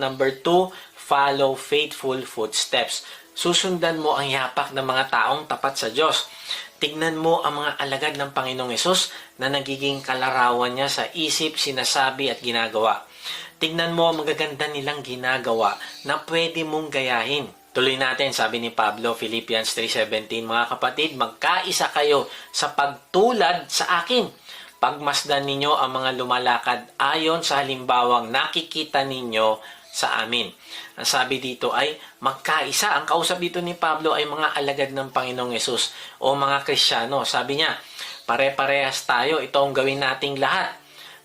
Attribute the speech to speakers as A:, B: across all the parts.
A: Number two, follow faithful footsteps. Susundan mo ang yapak ng mga taong tapat sa Diyos. Tignan mo ang mga alagad ng Panginoong Yesus na nagiging kalarawan niya sa isip, sinasabi at ginagawa. Tignan mo ang magaganda nilang ginagawa na pwede mong gayahin. Tuloy natin, sabi ni Pablo, Philippians 3.17, Mga kapatid, magkaisa kayo sa pagtulad sa akin. Pagmasdan ninyo ang mga lumalakad ayon sa halimbawang nakikita ninyo sa amin. Ang sabi dito ay magkaisa. Ang kausap dito ni Pablo ay mga alagad ng Panginoong Yesus o mga Krisyano. Sabi niya, pare-parehas tayo. Ito ang gawin nating lahat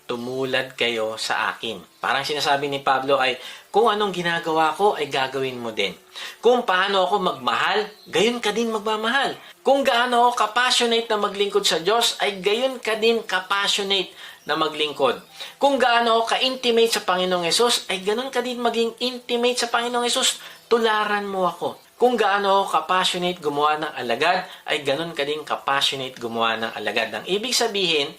A: tumulad kayo sa akin. Parang sinasabi ni Pablo ay, kung anong ginagawa ko ay gagawin mo din. Kung paano ako magmahal, gayon ka din magmamahal. Kung gaano ako kapassionate na maglingkod sa Diyos, ay gayon ka din kapassionate na maglingkod. Kung gaano ako ka-intimate sa Panginoong Yesus, ay ganon ka din maging intimate sa Panginoong Yesus. Tularan mo ako. Kung gaano ako kapassionate gumawa ng alagad, ay ganon ka din kapassionate gumawa ng alagad. Ang ibig sabihin,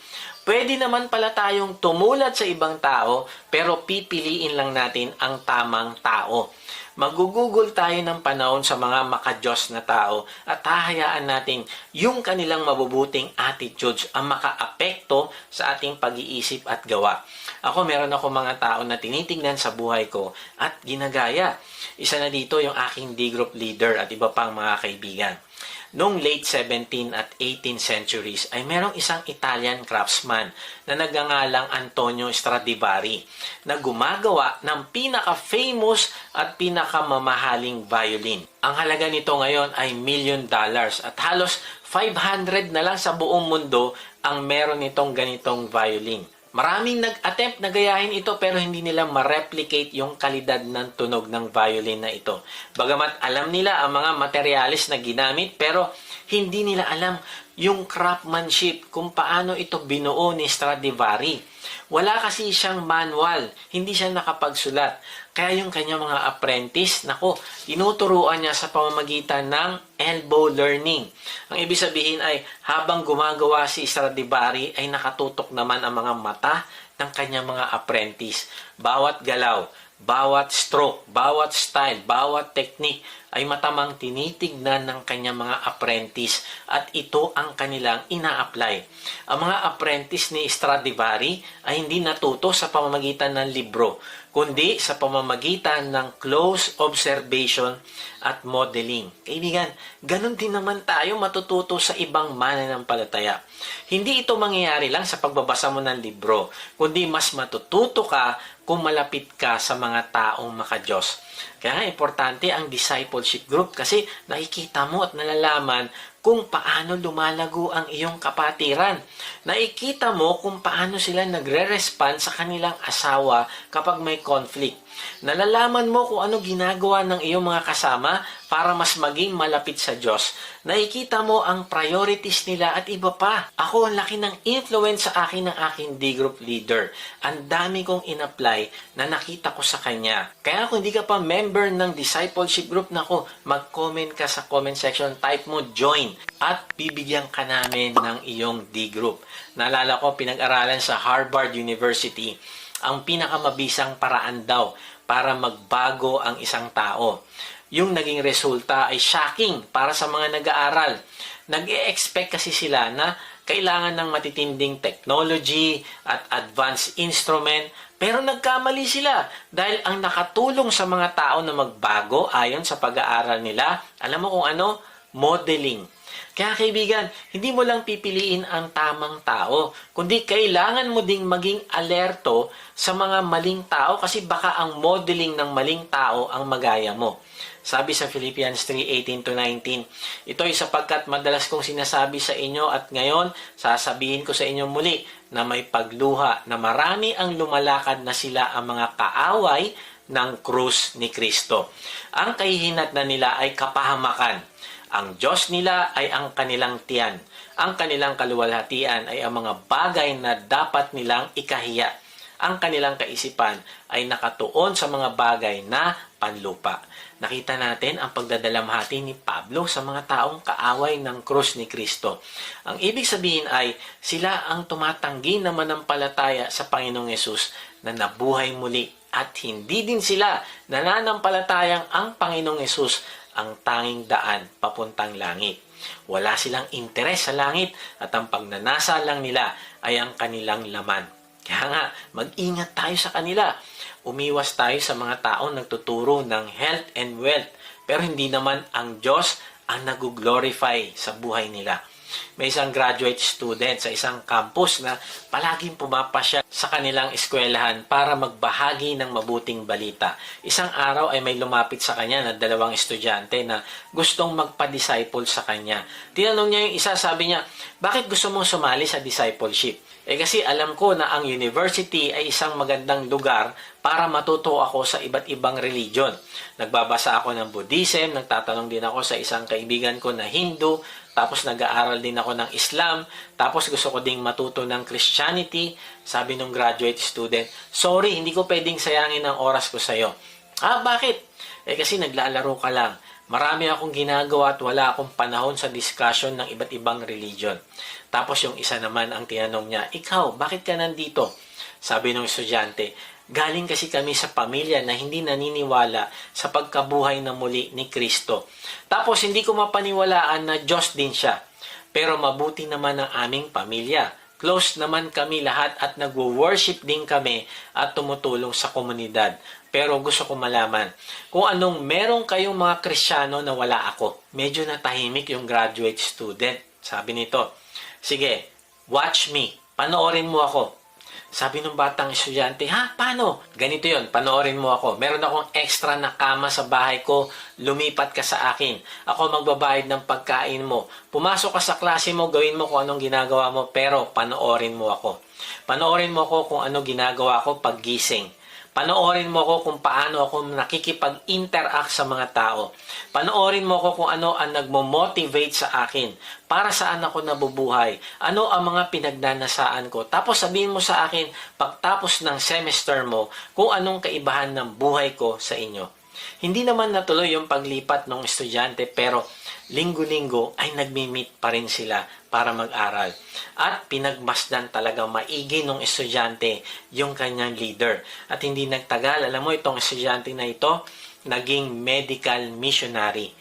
A: Pwede naman pala tayong tumulad sa ibang tao, pero pipiliin lang natin ang tamang tao. Magugugol tayo ng panahon sa mga makajos na tao at hahayaan natin yung kanilang mabubuting attitudes ang makaapekto sa ating pag-iisip at gawa. Ako, meron ako mga tao na tinitingnan sa buhay ko at ginagaya. Isa na dito yung aking D-group leader at iba pang mga kaibigan noong late 17 at 18 centuries ay merong isang Italian craftsman na nagngangalang Antonio Stradivari na gumagawa ng pinaka-famous at pinakamamahaling violin. Ang halaga nito ngayon ay million dollars at halos 500 na lang sa buong mundo ang meron nitong ganitong violin. Maraming nag-attempt na gayahin ito pero hindi nila ma-replicate yung kalidad ng tunog ng violin na ito. Bagamat alam nila ang mga materialis na ginamit pero hindi nila alam yung craftsmanship kung paano ito binuo ni Stradivari. Wala kasi siyang manual, hindi siya nakapagsulat. Kaya yung kanya mga apprentice, nako, tinuturuan niya sa pamamagitan ng elbow learning. Ang ibig sabihin ay habang gumagawa si Stradivari ay nakatutok naman ang mga mata ng kanyang mga apprentice. Bawat galaw, bawat stroke, bawat style, bawat technique ay matamang tinitignan ng kanyang mga apprentice at ito ang kanilang ina-apply. Ang mga apprentice ni Stradivari ay hindi natuto sa pamamagitan ng libro, kundi sa pamamagitan ng close observation at modeling. Kaibigan, ganun din naman tayo matututo sa ibang mananampalataya. Hindi ito mangyayari lang sa pagbabasa mo ng libro, kundi mas matututo ka kung malapit ka sa mga taong makajos. Kaya nga, importante ang discipleship group kasi nakikita mo at nalalaman kung paano lumalago ang iyong kapatiran. Nakikita mo kung paano sila nagre-respond sa kanilang asawa kapag may conflict. Nalalaman mo kung ano ginagawa ng iyong mga kasama para mas maging malapit sa Diyos. Nakikita mo ang priorities nila at iba pa. Ako, ang laki ng influence sa akin ng aking D-group leader. Ang dami kong in-apply na nakita ko sa kanya. Kaya kung hindi ka pa member ng discipleship group na ko, mag-comment ka sa comment section, type mo join at bibigyan ka namin ng iyong D-group. Naalala ko, pinag-aralan sa Harvard University ang pinakamabisang paraan daw para magbago ang isang tao. Yung naging resulta ay shocking para sa mga nag-aaral. Nag-e-expect kasi sila na kailangan ng matitinding technology at advanced instrument pero nagkamali sila dahil ang nakatulong sa mga tao na magbago ayon sa pag-aaral nila, alam mo kung ano? Modeling. Kaya kaibigan, hindi mo lang pipiliin ang tamang tao, kundi kailangan mo ding maging alerto sa mga maling tao kasi baka ang modeling ng maling tao ang magaya mo. Sabi sa Philippians 3:18 19, ito ay sapagkat madalas kong sinasabi sa inyo at ngayon sasabihin ko sa inyo muli na may pagluha na marami ang lumalakad na sila ang mga kaaway ng krus ni Kristo. Ang kahihinat na nila ay kapahamakan ang Diyos nila ay ang kanilang tiyan. Ang kanilang kaluwalhatian ay ang mga bagay na dapat nilang ikahiya. Ang kanilang kaisipan ay nakatuon sa mga bagay na panlupa. Nakita natin ang pagdadalamhati ni Pablo sa mga taong kaaway ng krus ni Kristo. Ang ibig sabihin ay sila ang tumatanggi na manampalataya sa Panginoong Yesus na nabuhay muli at hindi din sila nananampalatayang ang Panginoong Yesus ang tanging daan papuntang langit. Wala silang interes sa langit at ang pagnanasa lang nila ay ang kanilang laman. Kaya nga, mag-ingat tayo sa kanila. Umiwas tayo sa mga taong nagtuturo ng health and wealth. Pero hindi naman ang Diyos ang nag-glorify sa buhay nila. May isang graduate student sa isang campus na palaging pumapasya sa kanilang eskwelahan para magbahagi ng mabuting balita. Isang araw ay may lumapit sa kanya na dalawang estudyante na gustong magpa-disciple sa kanya. Tinanong niya yung isa, sabi niya, bakit gusto mong sumali sa discipleship? Eh kasi alam ko na ang university ay isang magandang lugar para matuto ako sa iba't ibang religion. Nagbabasa ako ng Buddhism, nagtatanong din ako sa isang kaibigan ko na Hindu, tapos nag-aaral din ako ng Islam, tapos gusto ko ding matuto ng Christianity. Sabi nung graduate student, sorry, hindi ko pwedeng sayangin ang oras ko sa'yo. Ah, bakit? Eh kasi naglalaro ka lang. Marami akong ginagawa at wala akong panahon sa discussion ng iba't ibang religion. Tapos yung isa naman ang tinanong niya, ikaw, bakit ka nandito? Sabi ng estudyante, galing kasi kami sa pamilya na hindi naniniwala sa pagkabuhay na muli ni Kristo. Tapos hindi ko mapaniwalaan na Diyos din siya. Pero mabuti naman ang aming pamilya. Close naman kami lahat at nagwo-worship din kami at tumutulong sa komunidad. Pero gusto ko malaman kung anong meron kayong mga Krisyano na wala ako. Medyo natahimik yung graduate student. Sabi nito, sige, watch me. Panoorin mo ako. Sabi ng batang estudyante, ha, paano? Ganito yon, panoorin mo ako. Meron akong extra na kama sa bahay ko, lumipat ka sa akin. Ako magbabayad ng pagkain mo. Pumasok ka sa klase mo, gawin mo kung anong ginagawa mo, pero panoorin mo ako. Panoorin mo ako kung ano ginagawa ko pag gising. Panoorin mo ako kung paano ako nakikipag-interact sa mga tao. Panoorin mo ako kung ano ang nagmo-motivate sa akin. Para saan ako nabubuhay. Ano ang mga pinagnanasaan ko. Tapos sabihin mo sa akin, pagtapos ng semester mo, kung anong kaibahan ng buhay ko sa inyo. Hindi naman natuloy yung paglipat ng estudyante pero linggo-linggo ay nagmi-meet pa rin sila para mag-aral. At pinagmasdan talaga maigi ng estudyante yung kanyang leader. At hindi nagtagal, alam mo itong estudyante na ito, naging medical missionary.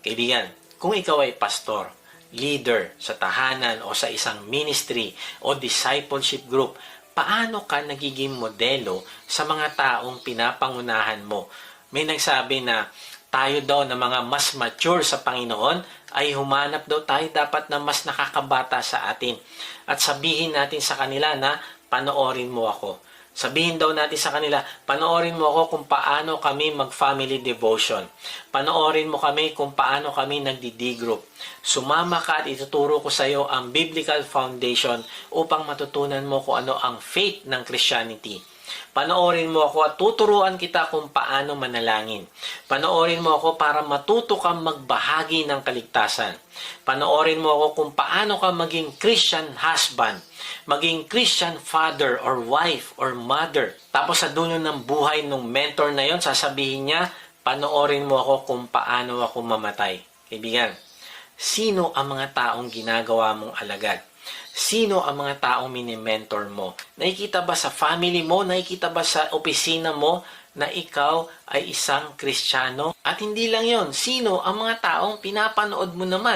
A: Kaibigan, kung ikaw ay pastor, leader sa tahanan o sa isang ministry o discipleship group, paano ka nagiging modelo sa mga taong pinapangunahan mo? May nagsabi na tayo daw na mga mas mature sa Panginoon ay humanap daw tayo dapat na mas nakakabata sa atin. At sabihin natin sa kanila na panoorin mo ako. Sabihin daw natin sa kanila, panoorin mo ako kung paano kami mag-family devotion. Panoorin mo kami kung paano kami nagdi group Sumama ka at ituturo ko sa iyo ang biblical foundation upang matutunan mo kung ano ang faith ng Christianity. Panoorin mo ako at tuturuan kita kung paano manalangin. Panoorin mo ako para matuto kang magbahagi ng kaligtasan. Panoorin mo ako kung paano ka maging Christian husband, maging Christian father or wife or mother. Tapos sa dulo ng buhay ng mentor na yon, sasabihin niya, panoorin mo ako kung paano ako mamatay. Kaibigan, sino ang mga taong ginagawa mong alagad? Sino ang mga taong mini-mentor mo? Nakikita ba sa family mo? Nakikita ba sa opisina mo na ikaw ay isang kristyano? At hindi lang yon, sino ang mga taong pinapanood mo naman?